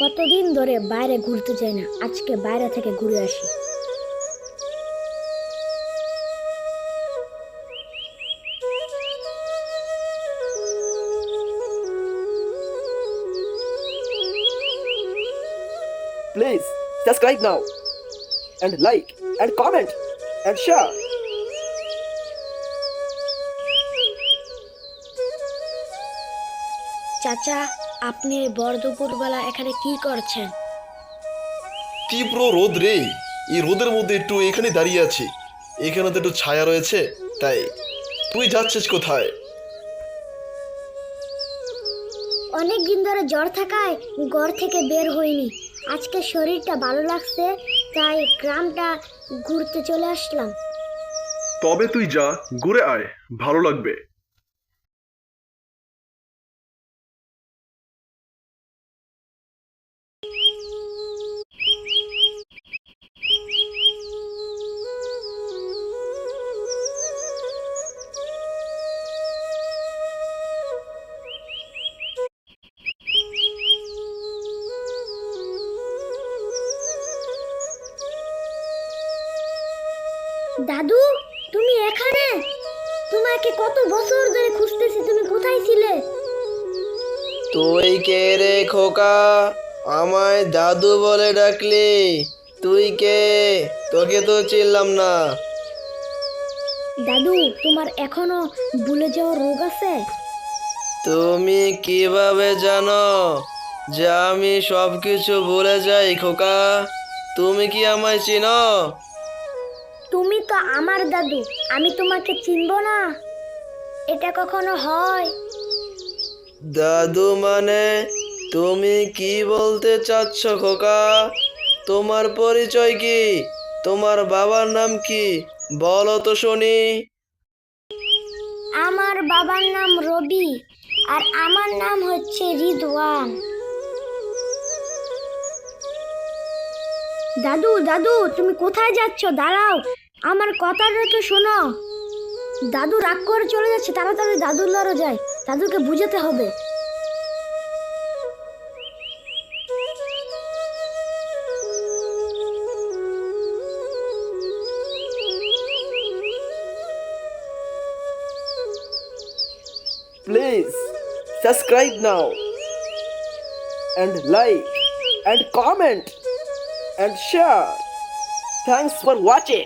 কতদিন ধরে বাইরে ঘুরতে চাই না আজকে বাইরে থেকে ঘুরে আসি। Please subscribe now and like and comment and share চাচা আপনি বড় দুপুরবেলা এখানে কি করছেন? তীব্র রোদ রে। এই রোদের মধ্যে একটু এখানে দাঁড়িয়ে আছি। এখানে তো একটু ছায়া রয়েছে তাই। তুই যাচ্ছিস কোথায়? অনেক দিন ধরে জ্বর থাকায় ঘর থেকে বের হইনি। আজকে শরীরটা ভালো লাগছে তাই গ্রামটা ঘুরতে চলে আসলাম। তবে তুই যা ঘুরে আয় ভালো লাগবে। দাদু তুমি এখানে? তোমাকে কত বছর ধরে খুঁজতেছি তুমি কোথায় ছিলে? তুই কে রে খোকা? আমায় দাদু বলে ডাকলি। তুই কে? তোকে তো চিনলাম না। দাদু তোমার এখনও ভুলে যাওয়ার রোগ আছে? তুমি কীভাবে জানো যে আমি সবকিছু ভুলে যাই খোকা? তুমি কি আমায় চিনো? তুমি তো আমার দাদু আমি তোমাকে চিনবো না। এটা কখনো হয়? দাদু মানে তুমি কি বলতে চাচ্ছ খোকা? তোমার পরিচয় কি? তোমার বাবার নাম কি? বলো তো শুনি। আমার বাবার নাম রবি আর আমার নাম হচ্ছে রিদওয়ান। দাদু দাদু তুমি কোথায় যাচ্ছ? দাঁড়াও আমার কথা তো শোনো। দাদু রাগ করে চলে যাচ্ছে, তাড়াতাড়ি দাদুর নড়ে যায়। দাদুকে বুঝাতে হবে। Please subscribe now and like and comment and share thanks for watching